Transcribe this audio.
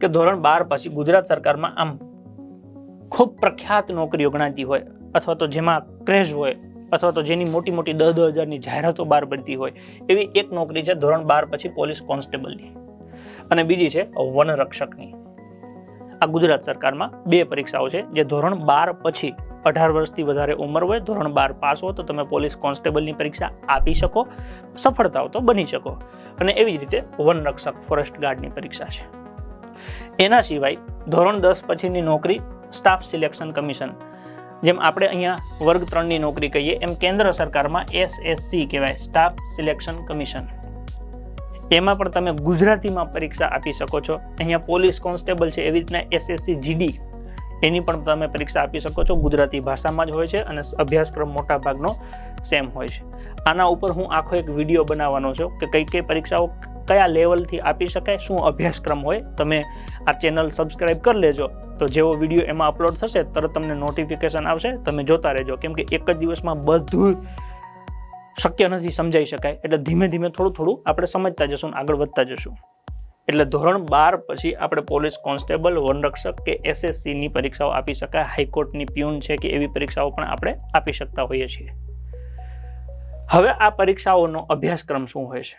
કે ધોરણ બાર પછી ગુજરાત સરકારમાં આમ ખૂબ પ્રખ્યાત નોકરીઓ ગણાતી હોય, અથવા તો જેમાં ક્રેઝ હોય, અથવા તો જેની મોટી મોટી દસ દસ હજારની જાહેરાતો બહાર પડતી હોય, એવી એક નોકરી છે ધોરણ બાર પછી પોલીસ કોન્સ્ટેબલની. અને બીજી છે વનરક્ષકની. આ ગુજરાત સરકારમાં બે પરીક્ષાઓ છે, જે ધોરણ બાર પછી અઢાર વર્ષથી વધારે ઉંમર હોય, ધોરણ બાર પાસ હો તો તમે પોલીસ કોન્સ્ટેબલની પરીક્ષા આપી શકો સફળતાઓ તો બની શકો. અને એવી જ રીતે વનરક્ષક ફોરેસ્ટ ગાર્ડની પરીક્ષા છે. એના સિવાય ધોરણ દસ પછીની નોકરી સ્ટાફ સિલેક્શન કમિશન જેમ આપણે અહીંયા વર્ગ ત્રણની નોકરી કહીએ, એમ કેન્દ્ર સરકારમાં એસએસસી કહેવાય સ્ટાફ સિલેક્શન કમિશન એમાં પણ તમે ગુજરાતીમાં પરીક્ષા આપી શકો છો. અહીંયા પોલીસ કોન્સ્ટેબલ છે, એવી રીતના એસએસસી જીડી એની પણ તમે પરીક્ષા આપી શકો છો. ગુજરાતી ભાષામાં જ હોય છે અને અભ્યાસક્રમ મોટા ભાગનો સેમ હોય છે. આના ઉપર હું આખો એક વીડિયો બનાવવાનો છું કે કઈ કઈ પરીક્ષાઓ કયા લેવલથી આપી શકાય, શું અભ્યાસક્રમ હોય, તમે આ ચેનલ સબસ્ક્રાઇબ કરી લેજો. તો જેવો વીડિયો એમાં અપલોડ થશે, તરત તમને નોટિફિકેશન આવશે, તમે જોતા રહેજો. કેમ કે એક જ દિવસમાં બધું શક્ય નથી સમજાઈ શકાય. એટલે ધીમે ધીમે થોડું થોડું આપણે સમજતા જશું આગળ વધતા જશું. એટલે ધોરણ બાર પછી આપણે પોલીસ કોન્સ્ટેબલ વનરક્ષક કે એસએસસીની પરીક્ષાઓ આપી શકાય. હાઈકોર્ટની પ્યુન છે કે એવી પરીક્ષાઓ પણ આપણે આપી શકતા હોઈએ છીએ. હવે આ પરીક્ષાઓનો અભ્યાસક્રમ શું હોય છે?